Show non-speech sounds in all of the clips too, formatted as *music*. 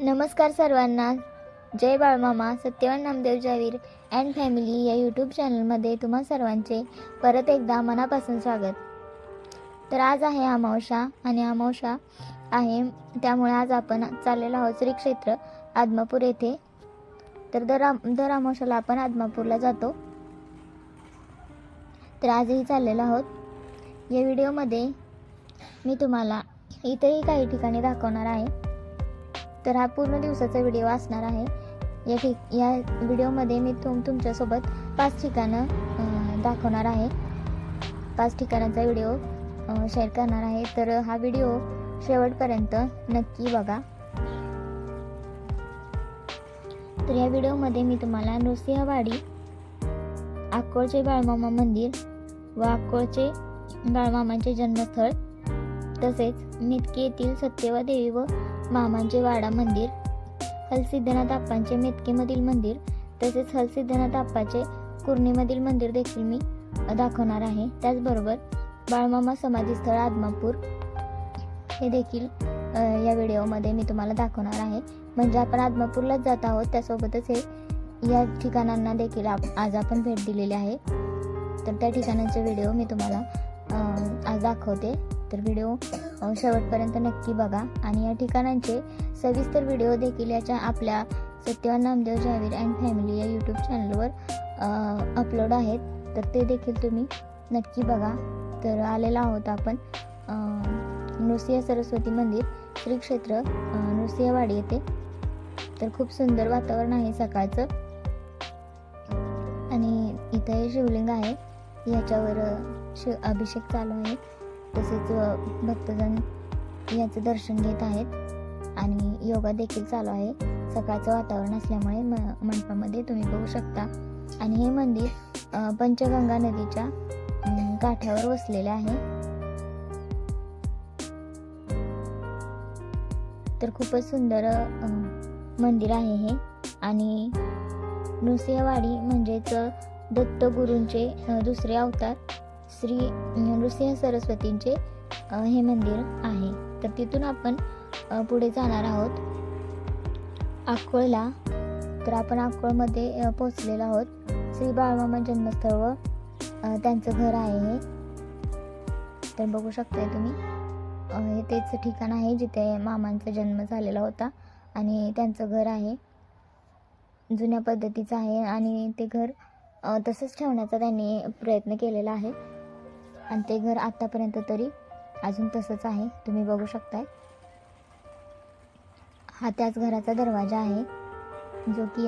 नमस्कार सर्वांना. जय बाळमामा सत्यवान नामदेव जावीर अँड फॅमिली या यूट्यूब चॅनलमध्ये तुम्हा सर्वांचे परत एकदा मनापासून स्वागत. तर आज आहे अमावशा आणि अमावशा आहे त्यामुळे आज आपण चाललेलो आहोत श्री क्षेत्र आदमापूर येथे. तर दर आम- दर अमावशाला आपण आदमापूरला जातो. तर आजही चाललेलो आहोत. या व्हिडिओमध्ये मी तुम्हाला इतरही काही ठिकाणी दाखवणार आहे. तर हा पूर्ण दिवसाचा व्हिडिओ असणार आहे. या ठिक या व्हिडिओमध्ये मी तुम तुमच्यासोबत पाच ठिकाणं दाखवणार आहे. पाच ठिकाणांचा व्हिडिओ शेअर करणार आहे. तर हा व्हिडिओ शेवटपर्यंत नक्की बघा. तर या व्हिडिओमध्ये मी तुम्हाला नृसिंहवाडी अक्कोळचे बाळमामा मंदिर व अक्कोळचे बाळमामांचे जन्मस्थळ तसेच मितके येथील सत्यवा देवी व मामांचे वाडा मंदिर हलसिद्धनाथ आप्पांचे मेतकेमधील मंदिर तसेच हलसिद्धनाथ आप्पाचे कुर्णीमधील मंदिर देखील मी दाखवणार आहे. त्याचबरोबर बाळमामा समाधीस्थळ आदमापूर हे देखील या व्हिडिओमध्ये मी तुम्हाला दाखवणार आहे. म्हणजे आपण आदमापूरलाच जात आहोत त्यासोबतच हे या ठिकाणांना देखील आप- आज आपण भेट दिलेली आहे. तर त्या ठिकाणांचे व्हिडिओ मी तुम्हाला आज दाखवते. तर व्हिडिओ शेवटपर्यंत नक्की बघा. आणि या ठिकाणांचे सविस्तर व्हिडिओ देखील याच्या आपल्या सत्यवान नामदेव जावीर अँड फॅमिली या यूट्यूब चॅनलवर अपलोड आहेत. तर ते देखील तुम्ही नक्की बघा. तर आलेला आहोत आपण नृसिंह सरस्वती मंदिर श्री क्षेत्र नृसिंहवाडी येथे. तर खूप सुंदर वातावरण आहे सकाळचं. आणि इथं हे शिवलिंग आहे. याच्यावर शिव अभिषेक चालू आहे. तसेच भक्तजण याचं दर्शन घेत आहेत. आणि योगा देखील चालू आहे. सकाळचं वातावरण असल्यामुळे म मंडपामध्ये तुम्ही बघू शकता. आणि हे मंदिर पंचगंगा नदीच्या काठावर वसलेले आहे. तर खूपच सुंदर मंदिर आहे हे. आणि नृसिंहवाडी म्हणजेच दत्तगुरूंचे दुसरे अवतार श्री नृसिंह सरस्वतींचे हे मंदिर आहे. तर तिथून आपण पुढे जाणार आहोत. अक्कोळला तर आपण अक्कोळमध्ये पोचलेलो आहोत. श्री बाळमामा जन्मस्थळ व त्यांचं घर आहे हे. तर बघू शकताय तुम्ही. हे तेच ठिकाण आहे जिथे मामांचा जन्म झालेला होता आणि त्यांचं घर आहे. जुन्या पद्धतीचं आहे आणि ते घर तसंच ठेवण्याचा त्यांनी प्रयत्न केलेला आहे. आणि ते घर आत्तापर्यंत तरी अजून तसंच आहे. तुम्ही बघू शकताय. हा त्याच घराचा दरवाजा आहे. जो की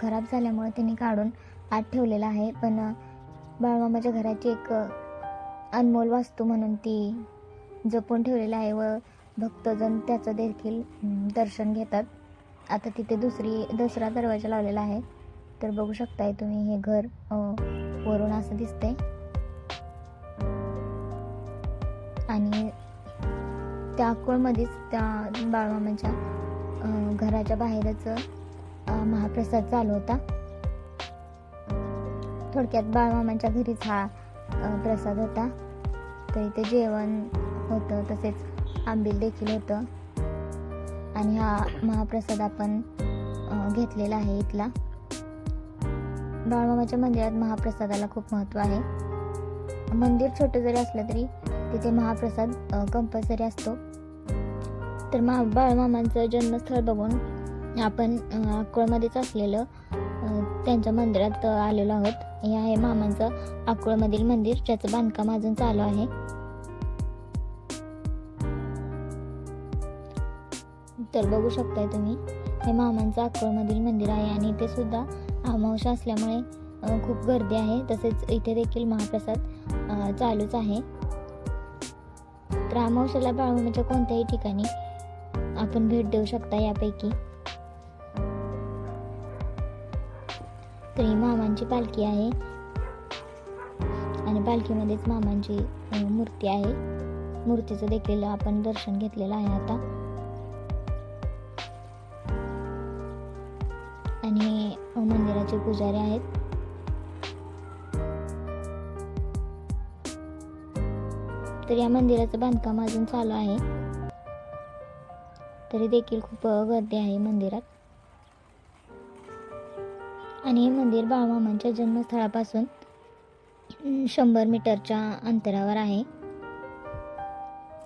खराब झाल्यामुळे त्यांनी काढून आत ठेवलेला आहे. पण बाळमामाच्या घराची एक अनमोल वास्तू म्हणून ती जपून ठेवलेला आहे व भक्तजण त्याचं देखील दर्शन घेतात. आता तिथे दुसरी दुसरा दरवाजा लावलेला आहे. तर बघू शकताय तुम्ही हे घर वरून असं दिसतंय. त्या अक्कोळमध्येच त्या बाळमामाच्या घराच्या बाहेरच महाप्रसाद चालू होता. थोडक्यात बाळमामांच्या घरीच हा प्रसाद होता. तर इथे जेवण होतं तसेच आंबील देखील होतं. आणि हा महाप्रसाद आपण घेतलेला आहे इथला. बाळमामाच्या मंदिरात महाप्रसादाला खूप महत्त्व आहे. मंदिर छोटं जरी असलं तरी तिथे महाप्रसाद कंपल्सरी असतो. तर मा बाळमामांचं जन्मस्थळ बघून आपण अकोळमध्येच असलेलं त्यांच्या मंदिरात आलेलो आहोत. हे आहे मामांचं अकोळमधील मंदिर ज्याचं बांधकाम अजून चालू आहे. तर बघू शकताय तुम्ही हे मामांचं अकोळमधील मंदिर आहे आणि इथे सुद्धा अमावस्या असल्यामुळे खूप गर्दी आहे. तसेच इथे देखील महाप्रसाद चालूच आहे. तर अमावश्याला बाळूमाच्या कोणत्याही ठिकाणी आपण भेट देऊ शकता यापैकी. तर ही मामांची पालखी आहे. आणि पालखीमध्येच मामांची मूर्ती आहे. मूर्तीचं देखील आपण दर्शन घेतलेलं आहे आता. आणि मंदिराचे पुजारी आहेत. तर या मंदिराचं बांधकाम अजून चालू आहे. तरी देखील खूप गर्दी आहे मंदिरात. आणि हे मंदिर बाळमामांच्या जन्मस्थळापासून शंभर मीटरच्या अंतरावर आहे.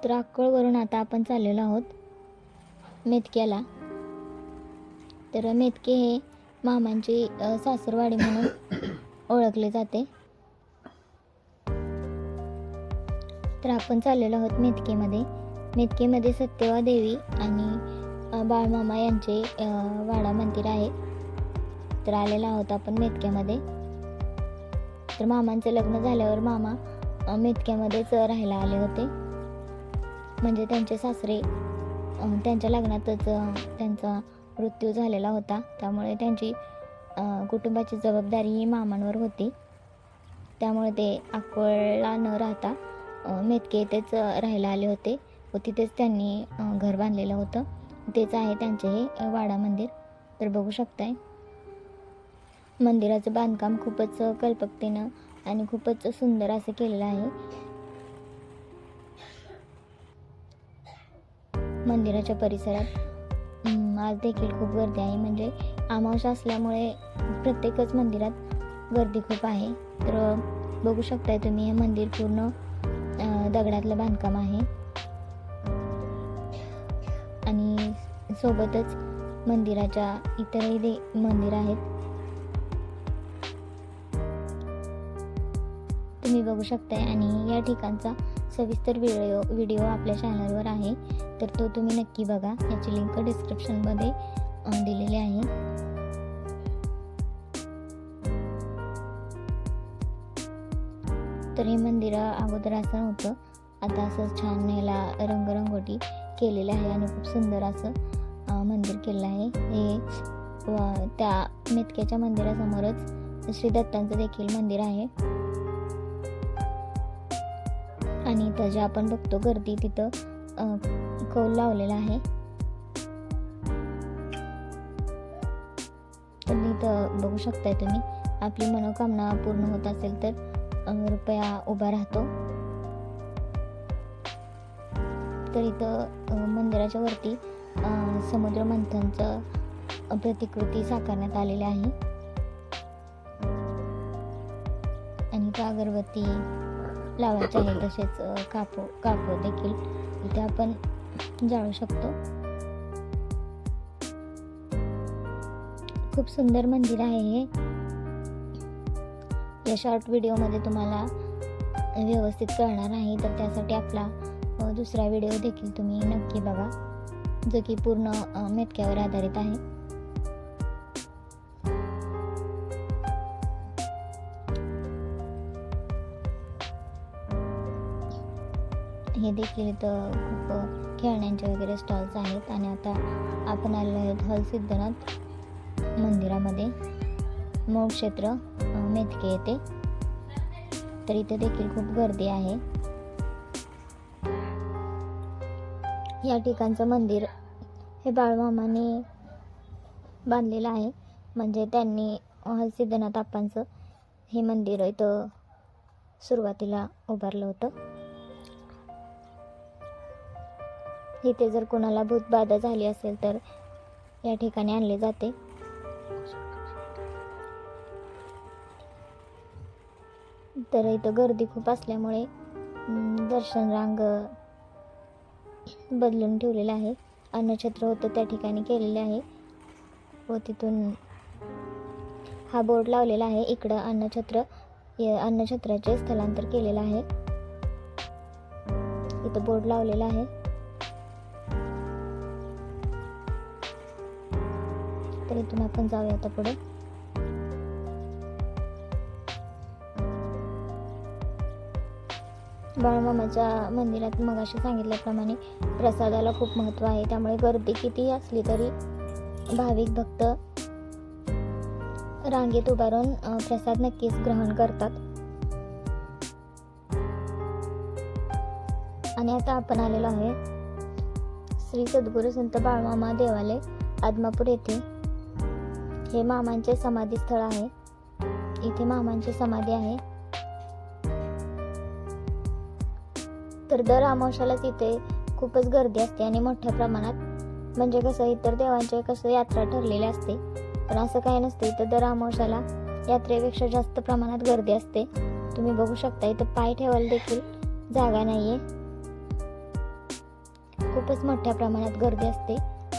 तर अक्कळवरून आता आपण चाललेलो आहोत मेतक्याला. तर मेतके हे मामांची सासरवाडी म्हणून *coughs* ओळखले जाते. तर आपण चाललेलो आहोत मेतकेमध्ये. मेतकीमध्ये सत्यवा देवी आणि बाळमामा यांचे वाडा मंदिर आहे. तर आलेला आहोत आपण मेतक्यामध्ये तर मामांचं लग्न झाल्यावर मामा मेतक्यामध्येच राहायला आले होते. म्हणजे त्यांचे सासरे त्यांच्या लग्नातच त्यांचा मृत्यू झालेला होता. त्यामुळे त्यांची कुटुंबाची जबाबदारी ही मामांवर होती. त्यामुळे ते आकोळला न राहता मेतके येथेच राहायला आले होते. व तिथेच त्यांनी घर बांधलेलं होतं. तेच आहे त्यांचे हे वाडा मंदिर. तर बघू शकताय. मंदिराचं बांधकाम खूपच कल्पकतेनं आणि खूपच सुंदर असं केलेलं आहे. मंदिराच्या परिसरात आज देखील खूप गर्दी आहे. म्हणजे अमावस्या असल्यामुळे प्रत्येकच मंदिरात गर्दी खूप आहे. तर बघू शकताय तुम्ही हे मंदिर पूर्ण दगडातलं बांधकाम आहे. आणि सोबतच मंदिराच्या इतरही दे मंदिर आहेत. तुम्ही बघू शकताय आणि या ठिकाणचा सविस्तर व्हिडिओ व्हिडिओ आपल्या चॅनलवर आहे. तर तो तुम्ही नक्की बघा. याची लिंक डिस्क्रिप्शनमध्ये दिलेली आहे. तर हे मंदिर अगोदर असं नव्हतं. आता असं छान याला रंगरंगोटी केलेलं आहे आणि खूप सुंदर असं मंदिर केलेलं आहे. हे व त्या मेतक्याच्या मंदिरासमोरच श्री दत्तांचं देखील मंदिर आहे. आणि इथं जे आपण बघतो गर्दी तिथं कौल लावलेला आहे. तर इथं बघू शकताय तुम्ही. आपली मनोकामना पूर्ण होत असेल तर रुपया उभा राहतो. तर इथं मंदिराच्या वरती समुद्र मंथनचं प्रतिकृती साकारण्यात आलेली आहे. आणि इथं अगरबत्ती लावायची आहे तसेच कापो कापो देखील. इथे आपण जाळू शकतो. खूप सुंदर मंदिर आहे हे. या शॉर्ट व्हिडिओमध्ये तुम्हाला व्यवस्थित कळणार आहे तर त्यासाठी आपला दुसरा व्हिडिओ देखील तुम्ही नक्की बघा जो की पूर्ण मेथक्यावर मेतक्यावर आधारित आहे. हे देखील इथं खूप खेळण्यांचे वगैरे स्टॉल्स आहेत आणि आता आपण आलेलो आहोत हल सिद्धनाथ मंदिरामध्ये. मऊ क्षेत्र अं, मेतके तर इथे देखील खूप गर्दी आहे. या ठिकाणचं मंदिर हे बाळमामाने बांधलेलं आहे. म्हणजे त्यांनी सिद्धनाथ आप्पांचं हे मंदिर इथं सुरुवातीला उभारलं होतं. इथे जर कोणाला भूतबाधा झाली असेल तर या ठिकाणी आणले जाते. तर इथं गर्दी खूप असल्यामुळे दर्शन रांग बदलून ठेवलेलं आहे. अन्नछत्र होतं त्या ठिकाणी केलेले आहे. व तिथून हा बोर्ड लावलेला आहे. इकडं अन्नछत्र अन्नछत्राचे स्थलांतर केलेलं आहे. इथं बोर्ड लावलेला आहे. तर इथून आपण जाऊया आता पुढे. बाळमामाच्या मंदिरात मगाशी सांगितल्याप्रमाणे प्रसादाला खूप महत्त्व आहे. त्यामुळे गर्दी कितीही असली तरी भाविक भक्त रांगेत उभारून प्रसाद नक्कीच ग्रहण करतात. आणि आता आपण आलेलो आहे श्री सद्गुरू संत बाळमामा देवालय आदमापूर येथे. हे मामांचे समाधी स्थळ आहे. इथे मामांची समाधी आहे. तर दर अमावस्याला तिथे खूपच गर्दी असते आणि मोठ्या प्रमाणात. म्हणजे कसं इतर देवांचे कसं यात्रा ठरलेली असते. पण असं काही नसते इथं दर अमावश्याला यात्रेपेक्षा जास्त प्रमाणात गर्दी असते. तुम्ही बघू शकता इथं पाय ठेवायला देखील जागा नाहीये. खूपच मोठ्या प्रमाणात गर्दी असते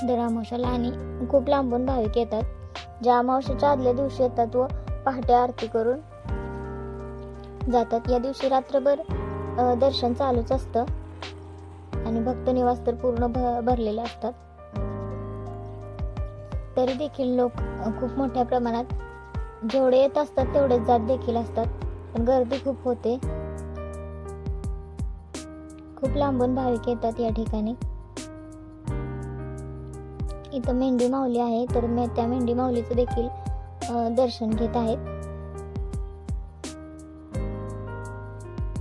दर अमावश्याला आणि खूप लांबून भाविक येतात. ज्या अमावश्याच्या आदल्या दिवशी येतात व पहाटे आरती करून जातात. या दिवशी रात्रभर दर्शन चालूच असतं. आणि भक्त निवास तर पूर्ण भ भरलेले असतात. तरी देखील लोक खूप मोठ्या प्रमाणात जेवढे येत असतात तेवढेच जात देखील असतात. पण गर्दी खूप होते. खूप लांबून भाविक येतात या ठिकाणी. इथं मेंढी माऊली आहे तर मी त्या मेंढी माऊलीचं देखील दर्शन घेत आहेत.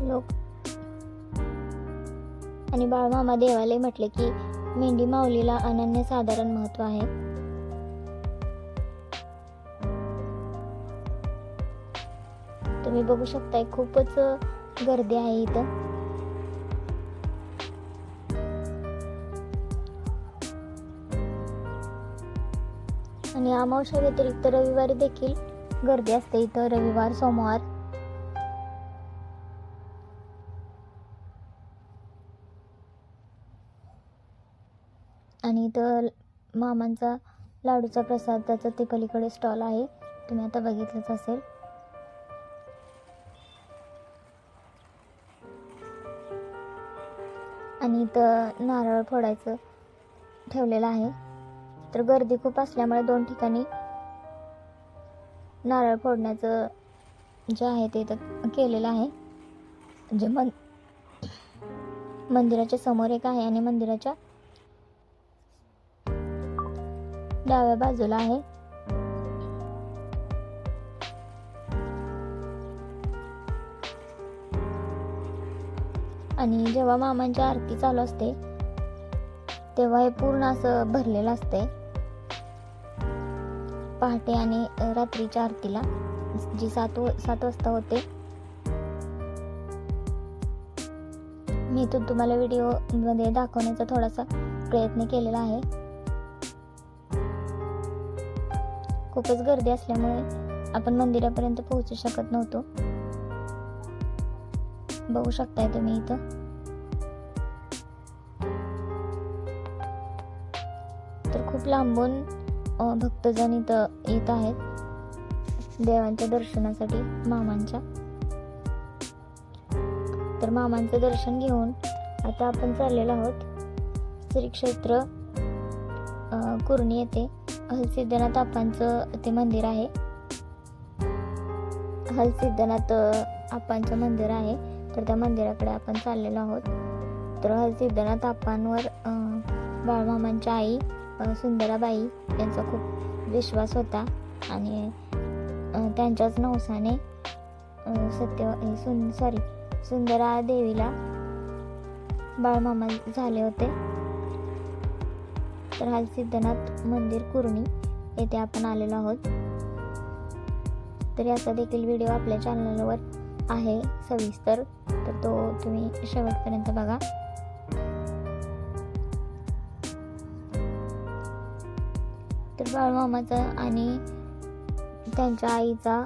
लोक आणि बाळमामा देवालय म्हटले की मेंढी माऊलीला अनन्य साधारण महत्त्व आहे. तुम्ही बघू शकताय खूपच गर्दी आहे इथं. आणि अमावस्या व्यतिरिक्त रविवारी देखील गर्दी असते इथं रविवार सोमवार. इथं मामांचा लाडूचा प्रसाद त्याचा ते पलीकडे स्टॉल आहे. तुम्ही आता बघितलंच असेल. आणि इथं नारळ फोडायचं ठेवलेलं आहे. तर गर्दी खूप असल्यामुळे दोन ठिकाणी नारळ फोडण्याचं जे आहे ते इथं केलेलं आहे. जे मन मंदिराच्या समोर एक आहे आणि मंदिराच्या डाव्या बाजूला आहे. आणि जेव्हा मामांची आरती चालू असते तेव्हा हे पूर्ण असं भरलेलं असते पहाटे आणि रात्रीच्या आरतीला जी सात सात वाजता होते. मी इथून तुम्हाला व्हिडिओमध्ये दाखवण्याचा थोडासा प्रयत्न केलेला आहे. खूपच गर्दी असल्यामुळे आपण मंदिरापर्यंत पोहोचू शकत नव्हतो. बघू शकताय तुम्ही इथं. तर खूप लांबून भक्तजन इथं येत आहेत. देवांच्या दर्शनासाठी मामांच्या. तर मामांचं दर्शन घेऊन आता आपण चाललेलो आहोत. श्री क्षेत्र कुर्णी येथे. हलसिद्धनाथ आपांचं ते मंदिर आहे. हलसिद्धनाथ आपांचं मंदिर आहे. तर त्या मंदिराकडे आपण चाललेलो आहोत. तर हलसिद्धनाथ आपांवर बाळमामांची बाळमामांच्या आई सुंदराबाई यांचा खूप विश्वास होता. आणि त्यांच्याच नवसाने सत्य सुन सॉरी सुंदरा देवीला बाळमामा झाले होते. तर हा सिद्धनाथ मंदिर कुर्णी येथे आपण आलेलो आहोत. तर याचा देखील व्हिडिओ आपल्या चॅनलवर आहे सविस्तर. तर तो तुम्ही शेवटपर्यंत बघा. तर बाळमामाचा आणि त्यांच्या आईचा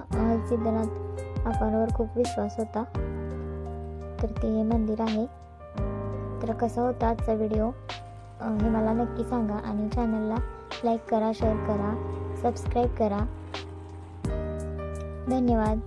सिद्धनाथ आपांवर खूप विश्वास होता. तर ते हे मंदिर आहे. तर कसा होता आजचा व्हिडिओ हे मला नक्की सांगा आणि चॅनलला लाईक करा शेअर करा सबस्क्राईब करा. धन्यवाद.